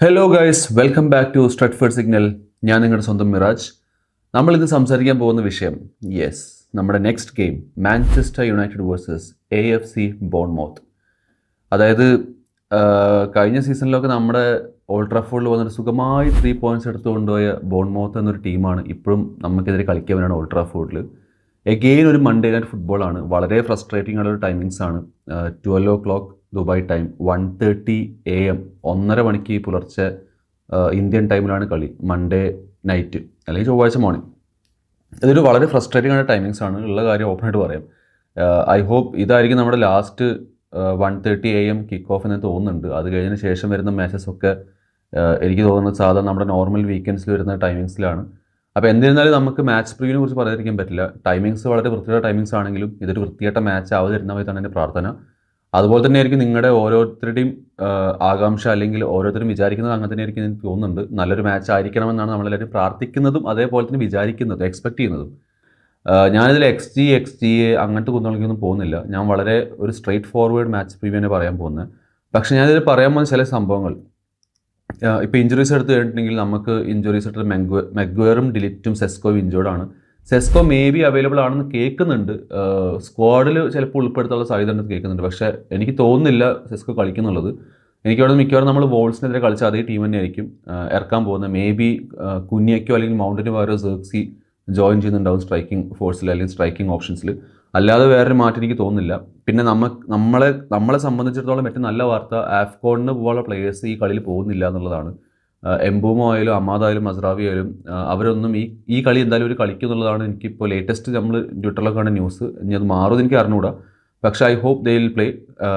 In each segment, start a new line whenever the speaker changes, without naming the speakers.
Hello guys welcome back to Stratford signal ഞാൻ നിങ്ങളുടെ സ്വന്തം മിറാജ്. നമ്മളിന്ന് സംസാരിക്കാൻ പോകുന്ന വിഷയം യെസ് നമ്മുടെ next game Manchester United versus A F C Bournemouth അതായത് കഴിഞ്ഞ സീസണിലൊക്കെ നമ്മുടെ ഓൾഡ് ട്രഫോർഡിൽ വന്നിട്ട് സുഖമായി ത്രീ പോയിന്റ്സ് എടുത്തു കൊണ്ടുപോയ ബോൺമൗത്ത് എന്നൊരു ടീമാണ് ഇപ്പോഴും നമുക്കെതിരെ കളിക്കാൻ വേണ്ടിയാണ് ഓൾഡ് ട്രാഫോർഡിൽ എഗെയിൻ ഒരു മൺഡേ നൈറ്റ് ഫുട്ബോളാണ് വളരെ ഫ്രസ്ട്രേറ്റിംഗ് ആയ ഒരു ടൈമിങ്സ് ആണ്. Twelve o'clock Dubai time one thirty A M ഒന്നര മണിക്ക് പുലർച്ചെ ഇന്ത്യൻ ടൈമിലാണ് കളി. മൺഡേ നൈറ്റ് അല്ലെങ്കിൽ ചൊവ്വാഴ്ച മോർണിംഗ് ഇതൊരു വളരെ ഫ്രസ്ട്രേറ്റിംഗ് ആയ ടൈമിങ്സ് ആണ്. ഉള്ള കാര്യം ഓപ്പണായിട്ട് പറയാം. ഐ ഹോപ്പ് ഇതായിരിക്കും നമ്മുടെ last one thirty A M kick off എന്ന് തോന്നുന്നുണ്ട്. അത് കഴിഞ്ഞതിന് ശേഷം വരുന്ന മാച്ചസ് ഒക്കെ എനിക്ക് തോന്നുന്നത് സാധാരണ നമ്മുടെ നോർമൽ വീക്കെൻഡ്സിൽ വരുന്ന ടൈമിങ്സിലാണ് അപ്പോൾ എന്നിരുന്നാലും നമുക്ക് മാച്ച് പ്രീവിനെ കുറിച്ച് പറയാതിരിക്കാൻ പറ്റില്ല. ടൈമിങ്സ് വളരെ വൃത്തിയുടെ ടൈമിങ്സ് ആണെങ്കിലും ഇതൊരു വൃത്തിയായിട്ട മാച്ച് ആവാതിരുന്നതായിട്ടാണ് എന്റെ പ്രാർത്ഥന. അതുപോലെ തന്നെ ആയിരിക്കും നിങ്ങളുടെ ഓരോരുത്തരുടെയും ആകാംക്ഷ അല്ലെങ്കിൽ ഓരോരുത്തരും വിചാരിക്കുന്നത് അങ്ങനെ തന്നെ ആയിരിക്കും എനിക്ക് തോന്നുന്നുണ്ട്. നല്ലൊരു മാച്ച് ആയിരിക്കണമെന്നാണ് നമ്മളെല്ലാവരും പ്രാർത്ഥിക്കുന്നതും അതേപോലെ തന്നെ വിചാരിക്കുന്നതും എക്സ്പെക്ട് ചെയ്യുന്നതും. ഞാനിതിൽ X G X G A അങ്ങനത്തെ കുന്നോളിക്കൊന്നും പോകുന്നില്ല. ഞാൻ വളരെ ഒരു സ്ട്രെയിറ്റ് ഫോർവേഡ് മാച്ച് പ്രീവിയനെ പറയാൻ പോകുന്നത്. പക്ഷേ ഞാനിതിൽ പറയാൻ പോകുന്ന ചില സംഭവങ്ങൾ. ഇപ്പോൾ ഇഞ്ചുറീസ് എടുത്ത് കഴിഞ്ഞിട്ടുണ്ടെങ്കിൽ നമുക്ക് ഇഞ്ചുറീസ് എടുത്ത് മെഗ്വ മെഗ്വേറും ഡിലിറ്റും സെസ്കോയും ഇഞ്ചോർഡാണ് സെസ്കോ മേ ബി അവൈലബിൾ ആണെന്ന് കേൾക്കുന്നുണ്ട്. സ്ക്വാഡിൽ ചിലപ്പോൾ ഉൾപ്പെടുത്താനുള്ള സാധ്യത ഉണ്ടെന്ന് കേൾക്കുന്നുണ്ട്. പക്ഷേ എനിക്ക് തോന്നുന്നില്ല സെസ്കോ കളിക്കുന്നുള്ളത്. എനിക്ക് അവിടെ മിക്കവാറും നമ്മൾ വോൾസിനെതിരെ കളിച്ച അതേ ടീം തന്നെയായിരിക്കും ഇറക്കാൻ പോകുന്നത്. മേ ബി കുഞ്ഞിയക്കോ അല്ലെങ്കിൽ മൗണ്ടിന് പകരം സെർക്സി ജോയിൻ ചെയ്യുന്നുണ്ടാവും സ്ട്രൈക്കിംഗ് ഫോഴ്സിൽ അല്ലെങ്കിൽ സ്ട്രൈക്കിംഗ് ഓപ്ഷൻസിൽ അല്ലാതെ വേറൊരു മാറ്റം എനിക്ക് തോന്നുന്നില്ല. പിന്നെ നമ്മ നമ്മളെ നമ്മളെ സംബന്ധിച്ചിടത്തോളം ഏറ്റവും നല്ല വാർത്ത ആഫ്കോണിന് പോകാനുള്ള പ്ലേയേഴ്സ് ഈ കളിയിൽ പോകുന്നില്ല എന്നുള്ളതാണ്. എംബൂമോ ആയാലും അമാദ് ആയാലും മസ്രാവി ആയാലും അവരൊന്നും ഈ ഈ കളി എന്തായാലും ഒരു കളിക്കും എന്നുള്ളതാണ് എനിക്കിപ്പോൾ ലേറ്റസ്റ്റ് നമ്മൾ ട്വിറ്ററിലൊക്കെ കാണുന്ന ന്യൂസ് ഇനി അത് മാറുമെന്ന് എനിക്ക് അറിഞ്ഞുകൂടാ. പക്ഷേ I hope they will play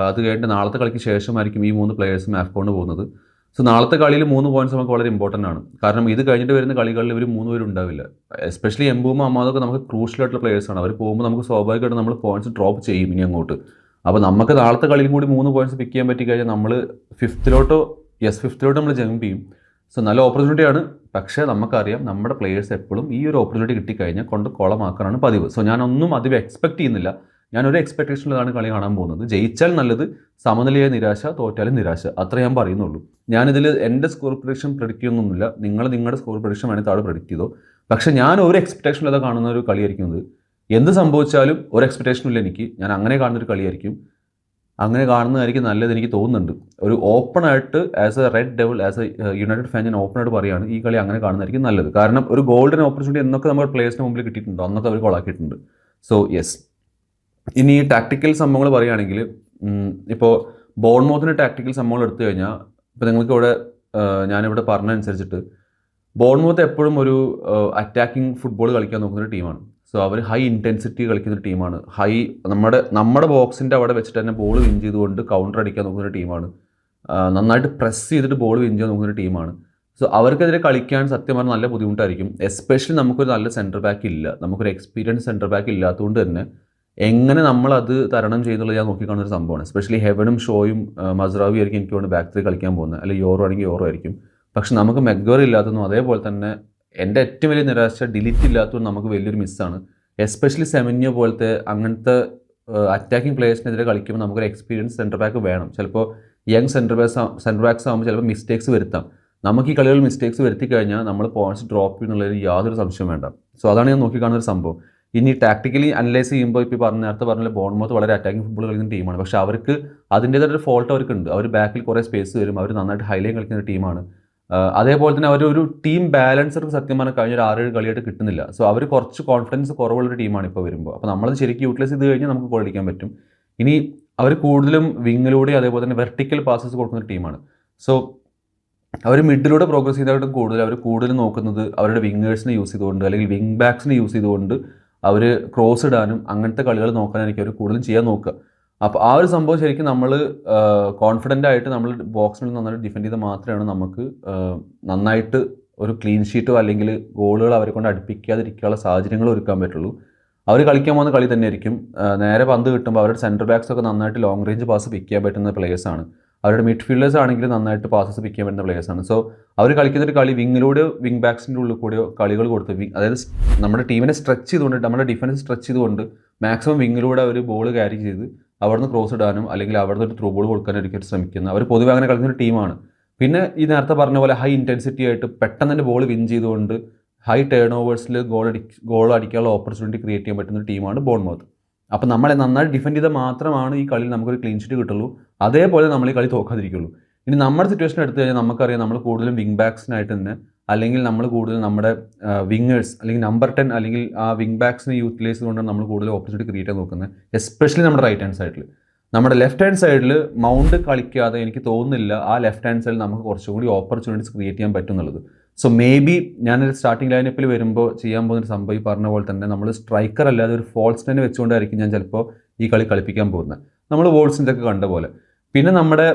അത് കഴിഞ്ഞിട്ട് നാളത്തെ കളിക്ക് ശേഷമായിരിക്കും ഈ മൂന്ന് പ്ലേയേഴ്സും ആഫ്കോണിന് പോകുന്നത്. സോ നാളത്തെ കളിയിൽ മൂന്ന് പോയിന്റ്സ് നമുക്ക് വളരെ ഇമ്പോർട്ടന്റ് ആണ്. കാരണം ഇത് കഴിഞ്ഞിട്ട് വരുന്ന കളികളിൽ ഇവർ മൂന്ന് പേരും ഉണ്ടാവില്ല. എസ്പെഷ്യലി എംബൂമ അമ്മാതൊക്കെ നമുക്ക് ക്രൂഷ്യൽ ആയിട്ടുള്ള പ്ലേയേഴ്സാണ് അവർ പോകുമ്പോൾ നമുക്ക് സ്വാഭാവികമായിട്ട് നമ്മൾ പോയിന്റ്സ് ഡ്രോപ്പ് ചെയ്യും ഇനി അങ്ങോട്ട്. അപ്പോൾ നമുക്ക് നാളത്തെ കളിയിൽ കൂടി മൂന്ന് പോയിന്റ്സ് പിക്ക് ചെയ്യാൻ പറ്റി കഴിഞ്ഞാൽ നമ്മൾ ഫിഫ്ത്തിലോട്ടോ യെസ് ഫിഫ്ത്തിലോട്ട് നമ്മൾ ജമ്പ് ചെയ്യും. സോ നല്ല ഓപ്പർച്യൂണിറ്റിയാണ് പക്ഷേ നമുക്കറിയാം നമ്മുടെ പ്ലേയേഴ്സ് എപ്പോഴും ഈ ഒരു ഓപ്പർച്യൂണിറ്റി കിട്ടിക്കഴിഞ്ഞാൽ കൊണ്ട് കുളമാക്കാനാണ് പതിവ്. സോ ഞാനൊന്നും അധികം എക്സ്പെക്ട് ചെയ്യുന്നില്ല. ഞാനൊരു എക്സ്പെക്ടേഷനിലാണ് കളി കാണാൻ പോകുന്നത്. ജയിച്ചാൽ നല്ലത് സമനിലയെ നിരാശ തോറ്റാലും നിരാശ. അത്ര ഞാൻ പറയുന്നുള്ളൂ. ഞാനിതിൽ എന്റെ സ്കോർ പ്രഡിക്ഷൻ പ്രഡിക്റ്റ് ചെയ്യുന്നൊന്നുമില്ല. നിങ്ങൾ നിങ്ങളുടെ സ്കോർ പ്രഡിക്ഷൻ വേണേൽ താഴെ പ്രഡിക്റ്റ് ചെയ്തോ. പക്ഷേ ഞാൻ ഒരു എക്സ്പെക്ടേഷനിലത് കാണുന്ന ഒരു കളിയായിരിക്കുന്നത് എന്ത് സംഭവിച്ചാലും ഒരു എക്സ്പെക്ടേഷനില്ല എനിക്ക്. ഞാൻ അങ്ങനെ കാണുന്നൊരു കളിയായിരിക്കും. അങ്ങനെ കാണുന്നതായിരിക്കും നല്ലത് എനിക്ക് തോന്നുന്നുണ്ട്. ഒരു ഓപ്പൺ ആയിട്ട് as a red devil as a United fan ഞാൻ ഓപ്പൺ ആയിട്ട് പറയുകയാണ് ഈ കളി അങ്ങനെ കാണുന്നതായിരിക്കും നല്ലത്. കാരണം ഒരു ഗോൾഡൻ ഓപ്പർച്യൂണിറ്റി എന്നൊക്കെ നമ്മുടെ പ്ലേയേഴ്സിന് മുമ്പിൽ കിട്ടിയിട്ടുണ്ടോ. അന്നൊക്കെ അവർ കൊളാക്കിയിട്ടുണ്ട് സോ യെസ് ഇനി ഈ ടാക്ടിക്കൽ സംഭവങ്ങൾ പറയുകയാണെങ്കിൽ ഇപ്പോൾ ബോൺമോത്തിന് ടാക്ടിക്കൽ സംഭവങ്ങൾ എടുത്തു കഴിഞ്ഞാൽ ഇപ്പോൾ നിങ്ങൾക്ക് ഇവിടെ ഞാനിവിടെ പറഞ്ഞതനുസരിച്ചിട്ട് ബോൺമോത്ത് എപ്പോഴും ഒരു അറ്റാക്കിംഗ് ഫുട്ബോൾ കളിക്കാൻ നോക്കുന്ന ഒരു ടീമാണ്. സോ അവർ ഹൈ ഇന്റൻസിറ്റി കളിക്കുന്ന ഒരു ടീമാണ്. ഹൈ നമ്മുടെ നമ്മുടെ ബോക്സിന്റെ അവിടെ വെച്ചിട്ട് തന്നെ ബോൾ വിൻ ചെയ്തുകൊണ്ട് കൗണ്ടർ അടിക്കാൻ നോക്കുന്ന ഒരു ടീമാണ്. നന്നായിട്ട് പ്രസ് ചെയ്തിട്ട് ബോൾ വിൻ ചെയ്യാൻ നോക്കുന്ന ഒരു ടീമാണ്. സോ അവർക്കെതിരെ കളിക്കാൻ സത്യം പറഞ്ഞാൽ നല്ല ബുദ്ധിമുട്ടായിരിക്കും. എസ്പെഷ്യലി നമുക്കൊരു നല്ല സെന്റർ ബാക്ക് ഇല്ല. നമുക്കൊരു എക്സ്പീരിയൻസ് സെന്റർ ബാക്ക് ഇല്ലാത്തതുകൊണ്ട് തന്നെ എങ്ങനെ നമ്മൾ അത് തരണം ചെയ്യുന്നുള്ളത് ഞാൻ നോക്കിക്കാണുന്ന ഒരു സംഭവമാണ്. എസ്പെഷ്യലി ഹെവനും ഷോയും മസ്രാവി ആയിരിക്കും എനിക്ക് വേണ്ടി ബാക്ക് ത്രീ കളിക്കാൻ പോകുന്നത്. അല്ലെങ്കിൽ യോറോ ആണെങ്കിൽ യോറോ ആയിരിക്കും. പക്ഷെ നമുക്ക് മെഗ്വർ ഇല്ലാത്തതും അതേപോലെ തന്നെ എന്റെ ഏറ്റവും വലിയ നിരാശ ഡിലിറ്റ് ഇല്ലാത്തതും നമുക്ക് വലിയൊരു മിസ്സാണ് എസ്പെഷ്യലി സെമന്യോ പോലത്തെ അങ്ങനത്തെ അറ്റാക്കിംഗ് പ്ലേയേഴ്സിനെതിരെ കളിക്കുമ്പോൾ നമുക്കൊരു എക്സ്പീരിയൻസ് സെന്റർ ബാക്ക് വേണം. ചിലപ്പോൾ young centre backs centre backs ആകുമ്പോൾ ചിലപ്പോൾ മിസ്റ്റേക്സ് വരുത്താം. നമുക്ക് ഈ കളികളിൽ മിസ്റ്റേക്സ് വരുത്തി കഴിഞ്ഞാൽ നമ്മൾ പോയിന്റ്സ് ഡ്രോപ്പ് ചെയ്യുന്നുള്ളതിൽ യാതൊരു സംശയം വേണ്ട. സോ അതാണ് ഞാൻ നോക്കിക്കാണുന്ന ഒരു സംഭവം. ഇനി ടാക്ടിക്കലി അനലൈസ് ചെയ്യുമ്പോൾ ഇപ്പോൾ പറഞ്ഞ നേരത്തെ പറഞ്ഞ ബോൺമോത്ത് വളരെ അറ്റാക്കിംഗ് ഫുട്ബോൾ കളിക്കുന്ന ടീമാണ് പക്ഷേ അവർക്ക് അതിന്റേതായ ഒരു ഫോൾട്ട് അവർക്കുണ്ട്. അവർ ബാക്കിൽ കുറേ സ്പേസ് വരും അവർ നന്നായിട്ട് ഹൈലൈൻ കളിക്കുന്ന ടീമാണ് അതേപോലെ തന്നെ അവർ ഒരു ടീം ബാലൻസർ സത്യം പറഞ്ഞാൽ കഴിഞ്ഞ ഒരു ആറേഴ് കളിയായിട്ട് കിട്ടുന്നില്ല. സോ അവർ കുറച്ച് കോൺഫിഡൻസ് കുറവുള്ളൊരു ടീമാണ് ഇപ്പോൾ വരുമ്പോൾ അപ്പോൾ നമ്മളത് ശരിക്കും യൂട്ടിലൈസ് ചെയ്ത് കഴിഞ്ഞാൽ നമുക്ക് കൊള്ളിക്കാൻ പറ്റും. ഇനി അവർ കൂടുതലും വിങ്ങിലൂടെ അതേപോലെ തന്നെ വെർട്ടിക്കൽ പാസസ് കൊടുക്കുന്ന ടീമാണ് സോ അവർ മിഡിലൂടെ പ്രോഗ്രസ് ചെയ്തതായിട്ടും കൂടുതൽ അവർ കൂടുതൽ നോക്കുന്നത് അവരുടെ വിങ്ങേഴ്സിനെ യൂസ് ചെയ്തുകൊണ്ട് അല്ലെങ്കിൽ വിങ് ബാക്സിനെ യൂസ് ചെയ്തുകൊണ്ട് അവർ ക്രോസ് ഇടാനും അങ്ങനത്തെ കളികൾ നോക്കാനായിരിക്കും അവർ കൂടുതലും ചെയ്യാൻ നോക്കുക. അപ്പോൾ ആ ഒരു സംഭവം ശരിക്കും നമ്മൾ കോൺഫിഡന്റ് ആയിട്ട് നമ്മൾ ബോക്സിൽ നന്നായിട്ട് ഡിഫെൻഡ് ചെയ്ത് മാത്രമാണ് നമുക്ക് നന്നായിട്ട് ഒരു ക്ലീൻ ഷീറ്റോ അല്ലെങ്കിൽ ഗോളുകൾ അവരെ കൊണ്ട് അടുപ്പിക്കാതിരിക്കാനുള്ള സാഹചര്യങ്ങൾ ഒരുക്കാൻ പറ്റുള്ളൂ. അവർ കളിക്കാൻ പോകുന്ന കളി തന്നെയായിരിക്കും. നേരെ പന്ത് കിട്ടുമ്പോൾ അവരുടെ സെന്റർ ബാക്സ് ഒക്കെ നന്നായിട്ട് ലോങ് റേഞ്ച് പാസ് പിക്ക് ചെയ്യാൻ പറ്റുന്ന പ്ലേയേഴ്സാണ് അവരുടെ മിഡ് ഫീൽഡേഴ്സ് ആണെങ്കിൽ നന്നായിട്ട് പാസസ് പിക്ക് ചെയ്യാൻ പറ്റുന്ന പ്ലേയേഴ്സാണ് സോ അവർ കളിക്കുന്ന ഒരു കളി വിങ്ങിലൂടെ വിങ് ബാക്സിന്റെ ഉള്ളിൽ കൂടെയോ കളികൾ കൊടുത്ത് വിങ് അതായത് നമ്മുടെ ടീമിനെ സ്ട്രെച്ച് ചെയ്തുകൊണ്ട് നമ്മുടെ ഡിഫൻസ് സ്ട്രെച്ച് ചെയ്തുകൊണ്ട് മാക്സിമം വിങ്ങിലൂടെ അവർ ബോൾ ക്യാരി ചെയ്ത് അവിടുന്ന് ക്രോസ് ഇടാനും അല്ലെങ്കിൽ അവിടുന്ന് ഒരു ത്രൂ ബോൾ കൊടുക്കാനും ഒരിക്കലും ശ്രമിക്കുന്നത് അവർ പൊതുവെ അങ്ങനെ കളിക്കുന്ന ഒരു ടീമാണ് പിന്നെ ഈ നേരത്തെ പറഞ്ഞ പോലെ ഹൈ ഇന്റൻസിറ്റി ആയിട്ട് പെട്ടെന്ന് തന്നെ ബോൾ വിൻ ചെയ്തുകൊണ്ട് ഹൈ ടേൺ ഓവേഴ്സിൽ ഗോൾ അടി ഗോൾ അടിക്കാനുള്ള ഓപ്പർച്യൂണിറ്റി ക്രിയേറ്റ് ചെയ്യാൻ പറ്റുന്ന ഒരു ടീമാണ് ബോൺമൗത്ത് അപ്പോൾ നമ്മളെ നന്നായി ഡിഫെൻഡ് ചെയ്താൽ മാത്രമാണ് ഈ കളിയിൽ നമുക്കൊരു ക്ലീൻ ഷീറ്റ് കിട്ടുള്ളൂ. അതേപോലെ നമ്മൾ ഈ കളി തോക്കാതിരിക്കുള്ളൂ. ഇനി നമ്മുടെ സിറ്റുവേഷൻ എടുത്തു കഴിഞ്ഞാൽ നമുക്കറിയാം നമ്മൾ കൂടുതലും വിങ് ബാക്സിനായിട്ട് തന്നെ അല്ലെങ്കിൽ നമ്മൾ കൂടുതൽ നമ്മുടെ വിങ്ങേഴ്സ് അല്ലെങ്കിൽ നമ്പർ ടെൻ അല്ലെങ്കിൽ ആ വിങ് ബാക്സിനെ യൂട്ടിലൈസ് ചെയ്തുകൊണ്ട് നമ്മൾ കൂടുതൽ ഓപ്പർച്യൂണിറ്റി ക്രിയേറ്റ് ചെയ്യാൻ നോക്കുന്നത്. എസ്പെഷ്യലി നമ്മുടെ റൈറ്റ് ഹാൻഡ് സൈഡിൽ നമ്മുടെ ലെഫ്റ്റ് ഹാൻഡ് സൈഡിൽ മൗണ്ട് കളിക്കാതെ എനിക്ക് തോന്നുന്നില്ല ആ ലെഫ്റ്റ് ഹാൻഡ് സൈഡിൽ നമുക്ക് കുറച്ചും കൂടി ഓപ്പർച്യൂണിറ്റീസ് ക്രിയേറ്റ് ചെയ്യാൻ പറ്റും എന്നുള്ളത്. സോ മേ ബി ഞാനൊരു സ്റ്റാർട്ടിംഗ് ലൈനപ്പിൽ വരുമ്പോൾ ചെയ്യാൻ പോകുന്ന സംഭവം ഈ പറഞ്ഞ പോലെ തന്നെ നമ്മൾ സ്ട്രൈക്കർ അല്ലാതെ ഒരു ഫോൾസ് തന്നെ വെച്ചുകൊണ്ടായിരിക്കും ഞാൻ ചിലപ്പോൾ ഈ കളി കളിപ്പിക്കാൻ പോകുന്നത്. നമ്മൾ വോൾസിന്റെ ഒക്കെ കണ്ട പോലെ. പിന്നെ നമ്മുടെ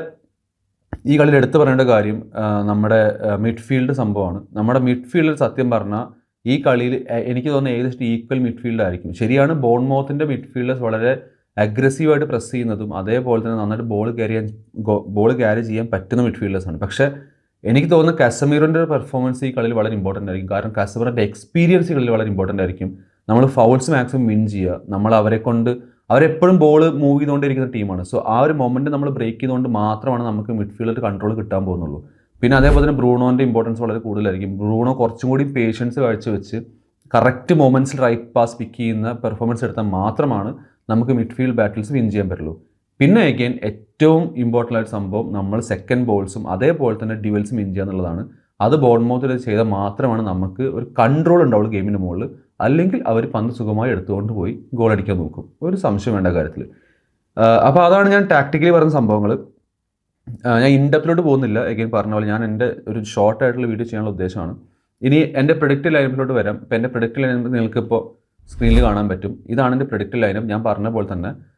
ഈ കളിയിൽ എടുത്തു പറയേണ്ട കാര്യം നമ്മുടെ മിഡ്ഫീൽഡ് സംഭവമാണ്. നമ്മുടെ മിഡ്ഫീൽഡിൽ സത്യം പറഞ്ഞാൽ ഈ കളിയിൽ എനിക്ക് തോന്നുന്നത് ഏകദേശം ഈക്വൽ മിഡ്ഫീൽഡ് ആയിരിക്കും. ശരിയാണ് ബോൺമോത്തിന്റെ മിഡ്ഫീൽഡേഴ്സ് വളരെ അഗ്രസീവായിട്ട് പ്രസ് ചെയ്യുന്നതും അതേപോലെ തന്നെ നന്നായിട്ട് ബോൾ ക്യാരി ബോൾ ക്യാരി ചെയ്യാൻ പറ്റുന്ന മിഡ്ഫീൽഡേഴ്സാണ് പക്ഷേ എനിക്ക് തോന്നുന്നത് കസമീറിന്റെ പെർഫോമൻസ് ഈ കളിയിൽ വളരെ ഇമ്പോർട്ടന്റ് ആയിരിക്കും. കാരണം കസമീറിന്റെ എക്സ്പീരിയൻസ് കളിയിൽ വളരെ ഇമ്പോർട്ടന്റ് ആയിരിക്കും. നമ്മൾ ഫൗൾസ് മാക്സിമം വിൻ ചെയ്യുക. നമ്മൾ അവരെ കൊണ്ട് അവരെപ്പോഴും ബോൾ മൂവ് ചെയ്തുകൊണ്ടിരിക്കുന്ന ടീമാണ് സോ ആ ഒരു മൊമെന്റ് നമ്മൾ ബ്രേക്ക് ചെയ്തുകൊണ്ട് മാത്രമാണ് നമുക്ക് മിഡ്ഫീൽഡിൽ കൺട്രോൾ കിട്ടാൻ പോകുന്നുള്ളൂ. പിന്നെ അതേപോലെ തന്നെ ബ്രൂണോന്റെ ഇമ്പോർട്ടൻസ് വളരെ കൂടുതലായിരിക്കും. ബ്രൂണോ കുറച്ചും കൂടി പേഷ്യൻസ് കാഴ്ചവെച്ച് കറക്റ്റ് മൊമെന്റ്സിൽ റൈറ്റ് പാസ് പിക്ക് ചെയ്യുന്ന പെർഫോമൻസ് എടുത്താൽ മാത്രമാണ് നമുക്ക് മിഡ്ഫീൽഡ് ബാറ്റിൽസ് വിൻ ചെയ്യാൻ പറ്റുള്ളൂ. പിന്നെ അഗൈൻ ഏറ്റവും ഇമ്പോർട്ടന്റ് ആയിട്ട് സംഭവം നമ്മൾ സെക്കൻഡ് ബോൾസും അതേപോലെ തന്നെ ഡ്യുവൽസും വിൻ ചെയ്യുക എന്നുള്ളതാണ്. അത് ബോൺമൗത്തിൽ ചെയ്താൽ മാത്രമാണ് നമുക്ക് ഒരു കൺട്രോൾ ഉണ്ടാവുള്ളൂ ഗെയിമിന്റെ മുകളിൽ. അല്ലെങ്കിൽ അവർ പന്ത് സുഖമായി എടുത്തുകൊണ്ട് പോയി ഗോൾ അടിക്കാൻ നോക്കും. ഒരു സംശയം വേണ്ട കാര്യത്തിൽ. അപ്പോൾ അതാണ് ഞാൻ ടാക്ടിക്കലി പറഞ്ഞ സംഭവങ്ങൾ. ഞാൻ ഇൻഡെപ്തിലോട്ട് പോകുന്നില്ല. എഗെയിൻ പറഞ്ഞ പോലെ ഞാൻ എന്റെ ഒരു ഷോർട്ട് ആയിട്ടുള്ള വീഡിയോ ചെയ്യാനുള്ള ഉദ്ദേശമാണ്. ഇനി എന്റെ പ്രൊഡക്റ്റ് ലൈനപ്പിലോട്ട് വരാം. ഇപ്പോൾ എന്റെ പ്രൊഡക്റ്റ് ലൈനപ്പ് നിങ്ങൾക്ക് ഇപ്പോൾ സ്ക്രീനിൽ കാണാൻ പറ്റും. ഇതാണ് എന്റെ പ്രൊഡക്റ്റ് ലൈനപ്പ് ഞാൻ പറഞ്ഞ പോലെ തന്നെ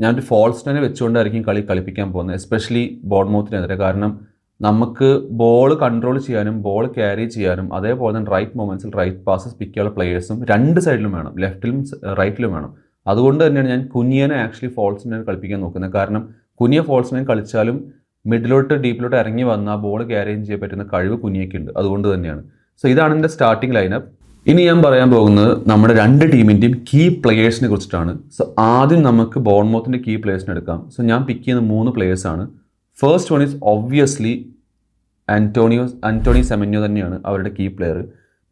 ഞാനൊരു ഫോൾസ് ടൈനെ വെച്ചുകൊണ്ടായിരിക്കും കളി കളിപ്പിക്കാൻ പോകുന്നത് എസ്പെഷ്യലി ബോർഡ്മൗത്തിനെതിരെ കാരണം നമുക്ക് ബോൾ കൺട്രോൾ ചെയ്യാനും ബോൾ ക്യാരി ചെയ്യാനും അതേപോലെ തന്നെ റൈറ്റ് മൊമെന്റ്സിൽ റൈറ്റ് പാസസ് പിക്ക് ചെയ്യാനുള്ള പ്ലേയേഴ്സും രണ്ട് സൈഡിലും വേണം. ലെഫ്റ്റിലും റൈറ്റിലും വേണം. അതുകൊണ്ട് തന്നെയാണ് ഞാൻ കുനിയനെ ആക്ച്വലി ഫോൾസിനെ കളിപ്പിക്കാൻ നോക്കുന്നത്. കാരണം കുനിയ ഫോൾസിനെ കളിച്ചാലും മിഡിലോട്ട് ഡീപ്പിലോട്ട് ഇറങ്ങി വന്ന ബോൾ ക്യാരി ചെയ്യാൻ പറ്റുന്ന കഴിവ് കുനിയൊക്കെ ഉണ്ട്. അതുകൊണ്ട് തന്നെയാണ്. സോ ഇതാണ് എന്റെ സ്റ്റാർട്ടിംഗ് ലൈനപ്പ് ഇനി ഞാൻ പറയാൻ പോകുന്നത് നമ്മുടെ രണ്ട് ടീമിന്റെയും കീ പ്ലേയേഴ്സിനെ കുറിച്ചിട്ടാണ്. സോ ആദ്യം നമുക്ക് ബോൺമോത്തിന്റെ കീ പ്ലേയേഴ്സിനെ എടുക്കാം. സോ ഞാൻ പിക്ക് ചെയ്യുന്ന മൂന്ന് പ്ലേയേഴ്സാണ് first one is obviously Antonio Antoine Semenyo തന്നെയാണ് അവരുടെ കീ പ്ലെയർ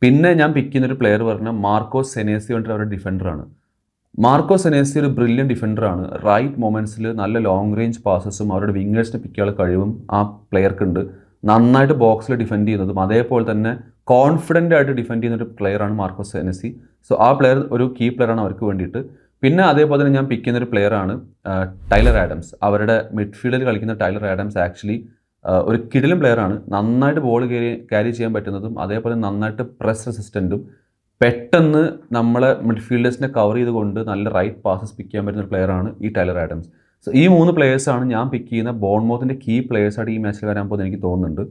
പിന്നെ ഞാൻ പിക്ക് ചെയ്യുന്നൊരു പ്ലെയർ പറഞ്ഞാൽ മാർക്കോ സെനേസി പറഞ്ഞിട്ട് അവരുടെ ഡിഫൻഡറാണ് മാർക്കോ സെനേസി ഒരു ബ്രില്യൻ ഡിഫൻഡറാണ് റൈറ്റ് മൊമെന്റ്സിൽ നല്ല ലോങ് റേഞ്ച് പാസസും അവരുടെ വിങ്ങേഴ്സിനെ പിക്ക് ചെയ്യാനുള്ള കഴിവും ആ പ്ലെയർക്കുണ്ട് നന്നായിട്ട് ബോക്സിൽ ഡിഫെൻഡ് ചെയ്യുന്നതും അതേപോലെ തന്നെ കോൺഫിഡന്റ് ആയിട്ട് ഡിഫെൻഡ് ചെയ്യുന്ന ഒരു പ്ലെയറാണ് മാർക്കോ സെനസി. സോ ആ പ്ലെയർ ഒരു കീ പ്ലെയറാണ് അവർക്ക് വേണ്ടിയിട്ട്. പിന്നെ അതേപോലെ തന്നെ ഞാൻ പിക്ക് ചെയ്യുന്ന ഒരു പ്ലെയറാണ് ടൈലർ ആഡംസ്. അവരുടെ മിഡ്ഫീൽഡിൽ കളിക്കുന്ന ടൈലർ ആഡംസ് ആക്ച്വലി ഒരു കിടിലും പ്ലെയറാണ് നന്നായിട്ട് ബോൾ കയറി ക്യാരി ചെയ്യാൻ പറ്റുന്നതും അതേപോലെ നന്നായിട്ട് പ്രസ് റെസിസ്റ്റന്റും പെട്ടെന്ന് നമ്മളെ മിഡ്ഫീൽഡേഴ്സിനെ കവർ ചെയ്തുകൊണ്ട് നല്ല റൈറ്റ് പാസസ് പിക്ക് ചെയ്യാൻ പറ്റുന്ന ഒരു പ്ലെയറാണ് ഈ ടൈലർ ആഡംസ് സോ ഈ മൂന്ന് പ്ലേയേഴ്സാണ് ഞാൻ പിക്ക് ചെയ്യുന്ന ബോൺമോത്തിന്റെ കീ പ്ലേയേഴ്സായിട്ട് ഈ മാച്ചിൽ വരാൻ പോകുന്നത് എനിക്ക് തോന്നുന്നുണ്ട്.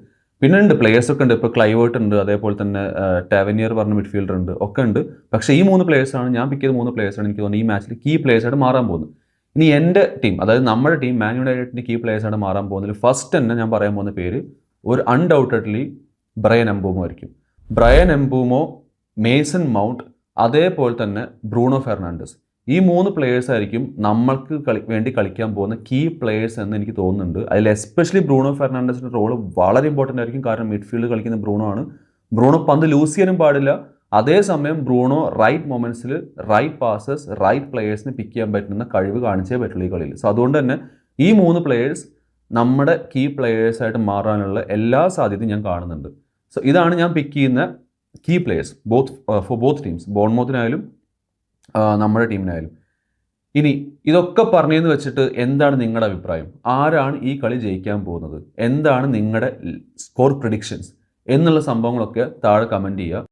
പിന്നെ ഉണ്ട് ഒക്കെ ഉണ്ട്. ഇപ്പോൾ ക്ലൈവേർട്ട് ഉണ്ട് അതേപോലെ തന്നെ ടാവനിയർ പറഞ്ഞ മിഡ്ഫീൽഡർ ഉണ്ട് ഒക്കെ ഉണ്ട്. പക്ഷേ ഈ മൂന്ന് പ്ലേയേഴ്സാണ് ഞാൻ പിക്ക് ചെയ്ത മൂന്ന് പ്ലേയേഴ്സാണ് എനിക്ക് തോന്നുന്നത് ഈ മാച്ചിൽ കീ പ്ലേയേഴ്സായിട്ട് മാറാൻ പോകുന്നത്. ഇനി എന്റെ ടീം അതായത് നമ്മുടെ ടീം മാൻ യുണൈറ്റഡിന്റെ കീ പ്ലേയേഴ്സാണ് മാറാൻ പോകുന്നതിൽ ഫസ്റ്റ് തന്നെ ഞാൻ പറയാൻ പോകുന്ന പേര് ഒരു അൺഡൗട്ടഡ്ലി ബ്രയൻ എംബൂമോ ആയിരിക്കും. ബ്രയൻ എംബൂമോ മേസൺ മൗണ്ട് അതേപോലെ തന്നെ ബ്രൂണോ ഫെർണാണ്ടസ് ഈ മൂന്ന് പ്ലേയേഴ്സ് ആയിരിക്കും നമ്മൾക്ക് കളി വേണ്ടി കളിക്കാൻ പോകുന്ന കീ പ്ലേയേഴ്സ് എന്ന് എനിക്ക് തോന്നുന്നുണ്ട്. അതിൽ എസ്പെഷ്യലി ബ്രൂണോ ഫെർണാണ്ടസിന്റെ റോൾ വളരെ ഇമ്പോർട്ടന്റ് ആയിരിക്കും. കാരണം മിഡ്ഫീൽഡ് കളിക്കുന്ന ബ്രൂണോ ആണ്. ബ്രൂണോ പന്ത് ലൂസ് ചെയ്യാനും പാടില്ല. അതേസമയം ബ്രൂണോ റൈറ്റ് മൊമെന്റ്സിൽ റൈറ്റ് പാസസ് റൈറ്റ് പ്ലെയേഴ്സിന് പിക്ക് ചെയ്യാൻ പറ്റുന്ന കഴിവ് കാണിച്ചേ പറ്റുള്ളൂ ഈ കളിയിൽ. സോ അതുകൊണ്ട് തന്നെ ഈ മൂന്ന് പ്ലെയേഴ്സ് നമ്മുടെ കീ പ്ലെയേഴ്സായിട്ട് മാറാനുള്ള എല്ലാ സാധ്യതയും ഞാൻ കാണുന്നുണ്ട്. സോ ഇതാണ് ഞാൻ പിക്ക് ചെയ്യുന്ന key players both for both teams ബോൺമോത്തിനായാലും നമ്മുടെ ടീമിനായാലും. ഇനി ഇതൊക്കെ പറഞ്ഞതെന്ന് വെച്ചിട്ട് എന്താണ് നിങ്ങളുടെ അഭിപ്രായം? ആരാണ് ഈ കളി ജയിക്കാൻ പോകുന്നത്? എന്താണ് നിങ്ങളുടെ സ്കോർ പ്രിഡിക്ഷൻസ്? എന്നുള്ള സംഭവങ്ങളൊക്കെ താഴെ കമന്റ് ചെയ്യുക.